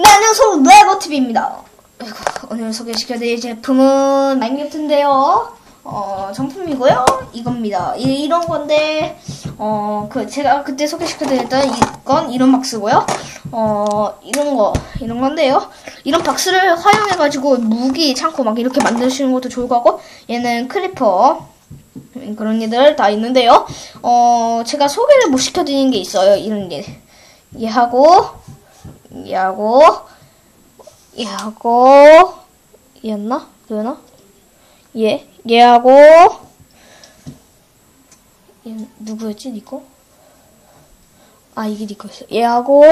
네, 안녕하세요. 네버TV입니다. 오늘 소개시켜드릴 제품은 마인크래프트인데요. 어, 정품이고요. 이겁니다. 이, 이런 건데, 어, 그, 제가 그때 소개시켜드렸던 이건 이런 박스고요. 어, 이런 거, 이런 건데요. 이런 박스를 활용해가지고 무기, 창고 막 이렇게 만드시는 것도 좋을 것 같고, 얘는 클리퍼. 그런 애들 다 있는데요. 어, 제가 소개를 못 시켜드리는 게 있어요. 이런 게. 얘하고, 얘하고, 얘하고, 얘였나? 그였나? 얘, 얘하고, 얘 누구였지, 니꺼? 아, 이게 니꺼였어. 얘하고,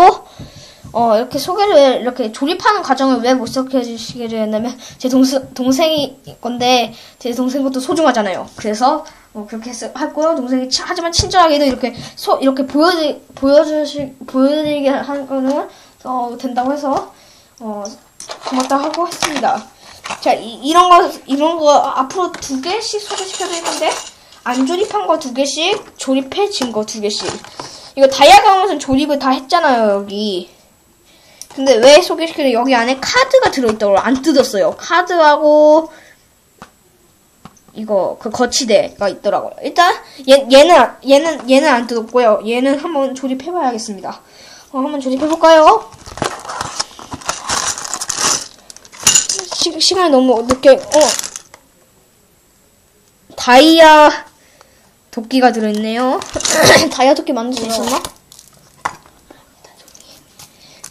어, 이렇게 소개를, 이렇게 조립하는 과정을 왜 못 소개해주시기를 했냐면, 제 동생, 동생이 건데, 제 동생 것도 소중하잖아요. 그래서, 뭐, 그렇게 했, 했고요. 동생이, 치- 하지만 친절하게도 이렇게, 소, 이렇게 보여드, 보여주시, 보여드리게 하는 거는, 어, 된다고 해서, 어, 고맙다 하고 했습니다. 자, 이, 이런 거, 이런 거 앞으로 두 개씩 소개시켜드리는데, 안 조립한 거 두 개씩, 조립해진 거 두 개씩. 이거 다이아가웃은 조립을 다 했잖아요, 여기. 근데 왜 소개시켜요? 여기 안에 카드가 들어있다고 안 뜯었어요. 카드하고 이거 그 거치대가 있더라고요. 일단 얘, 얘는 얘는 얘는 안 뜯었고요. 얘는 한번 조립해봐야겠습니다. 어, 한번 조립해볼까요? 시, 시간이 너무 늦게 어 다이아 도끼가 들어있네요. 다이아 도끼 만들 수 있었나?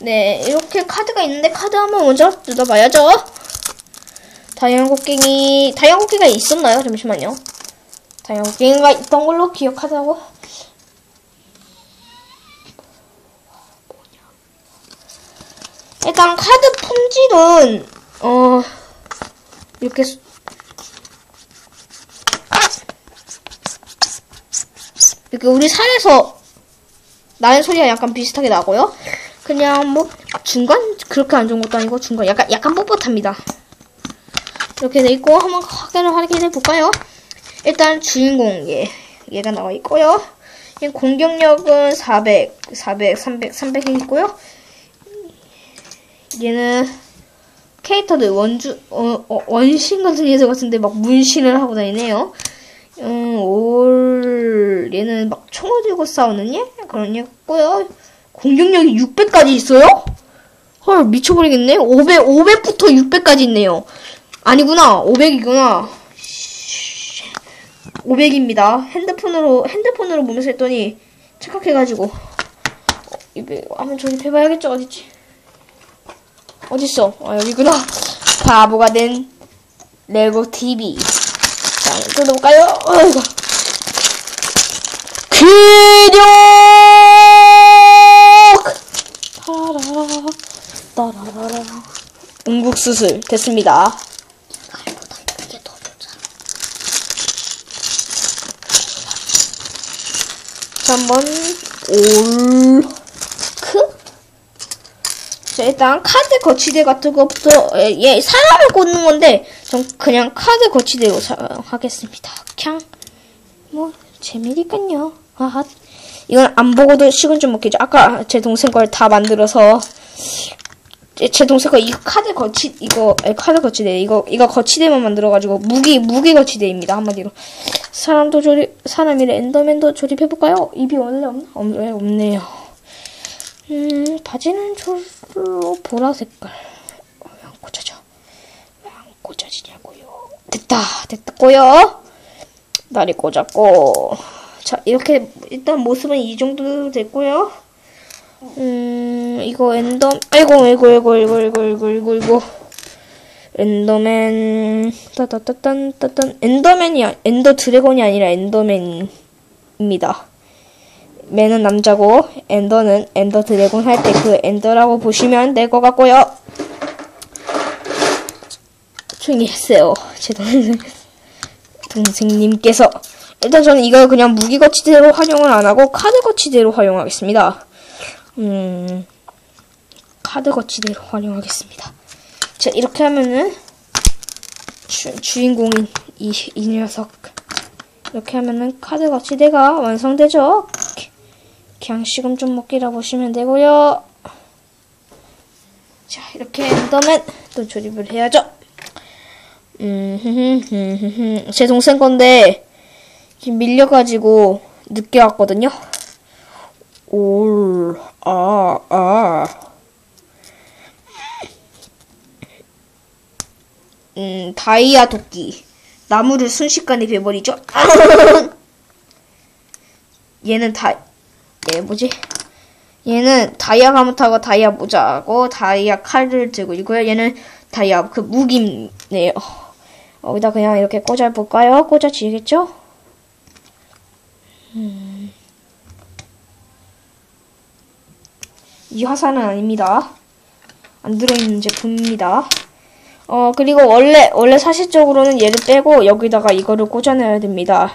네, 이렇게 카드가 있는데 카드 한번 먼저 뜯어봐야죠. 다이아 곡괭이, 다이아 곡괭이가 있었나요? 잠시만요. 다이아 곡괭이가 있던 걸로 기억하자고. 일단 카드 품질은 어 이렇게 수- 이렇게 우리 살에서 나는 소리가 약간 비슷하게 나고요. 그냥 뭐 중간 그렇게 안 좋은 것도 아니고 중간 약간 약간 뻣뻣합니다. 이렇게 돼 있고 한번 확인을 확인해 볼까요? 일단 주인공 얘 얘가 나와 있고요. 얘 공격력은 400, 400, 300, 300이 있고요. 얘는 캐릭터들 원주 어, 어, 원신 같은 녀석 같은데 막 문신을 하고 다니네요. 음, 올 얘는 막 총을 들고 싸우는 얘 그런 얘고요. 공격력이 600까지 있어요? 헐 미쳐버리겠네. 500 500부터 600까지 있네요. 아니구나 500이구나. 500입니다. 핸드폰으로 핸드폰으로 보면서 했더니 착각해가지고 어, 이거 한번 조립해봐야겠죠 어딨지? 어딨어? 아 여기구나. 바보가 된 레고 TV. 자 뜯어볼까요? 어이구. 기력! 따라라, 따라라라. 응국수술 됐습니다. 자, 한번 올크 자, 일단 카드 거치대 같은 것부터 예, 얘 사람을 꽂는 건데 전 그냥 카드 거치대로 사용하겠습니다. 그냥 뭐 재미니까요. 아, 이건 안 보고도 식은 좀 먹겠죠. 아까 제 동생 걸 다 만들어서 제, 제 동생 거 이거 카드 거치 이거 아니, 카드 거치대 이거 이거 거치대만 만들어 가지고 무기 무기 거치대입니다 한마디로 사람도 조립 사람이래 엔더맨도 조립해 볼까요? 입이 원래 없나? 없, 왜 없네요. 음 바지는 졸로 보라 색깔. 왜 안 꽂혀져? 왜 안 꽂혀지냐고요. 됐다, 됐고요. 다리 꽂았고. 자, 이렇게 일단 모습은 이 정도 됐고요. 음, 이거 랜덤. 아이고, 아이고, 아이고, 아이고, 아이고, 아이고, 아이고, 아이고. 엔더맨 따따따딴 따딴 엔더맨이 야 엔더 드래곤이 아니라 엔더맨입니다. 맨은 남자고, 엔더는 엔더 드래곤 할 때 그 엔더라고 보시면 될 것 같고요. 조용히 했어요. 제 동생, 동생님께서. 일단 저는 이걸 그냥 무기 거치대로 활용을 안 하고 카드 거치대로 활용하겠습니다. 음, 카드 거치대로 활용하겠습니다. 자, 이렇게 하면은, 주, 주인공인 이, 이 녀석. 이렇게 하면은 카드 거치대가 완성되죠? 그냥 시금 좀 먹기라 보시면 되고요. 자, 이렇게 한 다음에 또 조립을 해야죠. 음, 제 동생 건데, 지금 밀려가지고 늦게 왔거든요. 올, 아, 아. 음, 다이아 도끼. 나무를 순식간에 베버리죠. 얘는 다, 얘 뭐지? 얘는 다이아 가무타고 다이아 모자고 다이아 칼을 들고 있고요. 얘는 다이아 그 무기네요. 여기다 그냥 이렇게 꽂아볼까요? 꽂아지겠죠? 음. 이 화살은 아닙니다. 안 들어있는 제품입니다. 어, 그리고 원래, 원래 사실적으로는 얘를 빼고 여기다가 이거를 꽂아놔야 됩니다.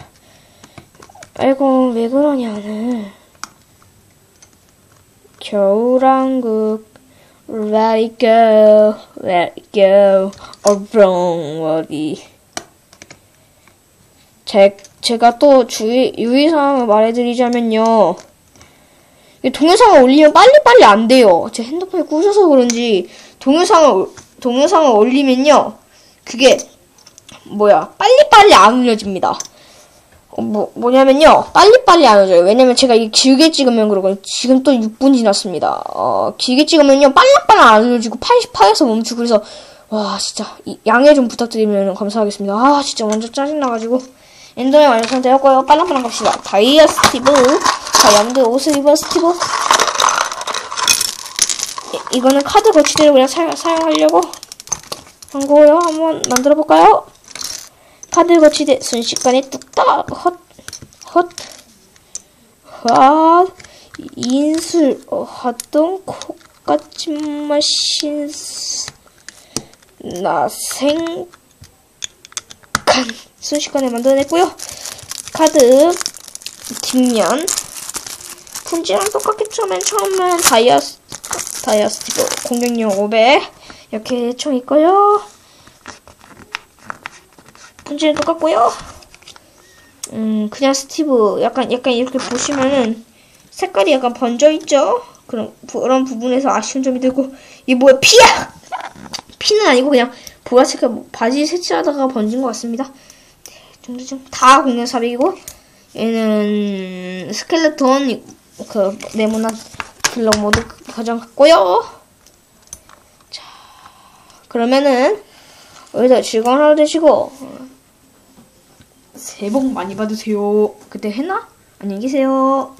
아이고, 왜 그러냐 는. 겨울왕국, let it go, let it go, 어브롱, 어디. 제, 제가 또 주의, 유의사항을 말해드리자면요. 이 동영상을 올리면 빨리빨리 안 돼요. 제 핸드폰에 꽂아서 그런지, 동영상을, 올- 동영상을 올리면요. 그게, 뭐야, 빨리빨리 안 올려집니다. 어, 뭐, 뭐냐면요. 빨리빨리 안 오져요. 왜냐면 제가 이 길게 찍으면 그러고 지금 또 6분 지났습니다. 어, 길게 찍으면요. 빨리빨리 안 올려지고 88에서 멈추고 그래서 와, 진짜 이- 양해 좀 부탁드리면 감사하겠습니다. 아, 진짜 완전 짜증나가지고 엔더맨 완성되었고요. 빨랑빨랑 갑시다. 다이아 스티브, 다이아몬드 옷을 입은 스티브. 이, 이거는 카드 거치대로 그냥 사, 사용하려고 한 거고요. 한번 만들어 볼까요? 카드 거치대 순식간에 뚝딱 헛, 헛, 헛, 인술, 어, 헛동, 코까지 마신, 나생, 간, 순식간에 만들어냈고요. 카드 뒷면, 똑같겠죠? 맨 처음엔 다이아, 스- 다이아 스티브 공격력 500 이렇게 총 있고요. 분지는 똑같고요. 음, 그냥 스티브 약간 약간 이렇게 보시면은 색깔이 약간 번져 있죠. 그런 부- 그런 부분에서 아쉬운 점이 들고 이게 뭐야 피야? 피는 아니고 그냥 보라색 뭐 바지 색칠하다가 번진 것 같습니다. 네, 정도 좀 다 공룡 400이고 얘는 스켈레톤 그 네모난 블럭 모드 버전 같고요. 자, 그러면은 오늘도 즐거운 하루 되시고 새해 복 많이 받으세요. 그때 했나? 안녕히 계세요.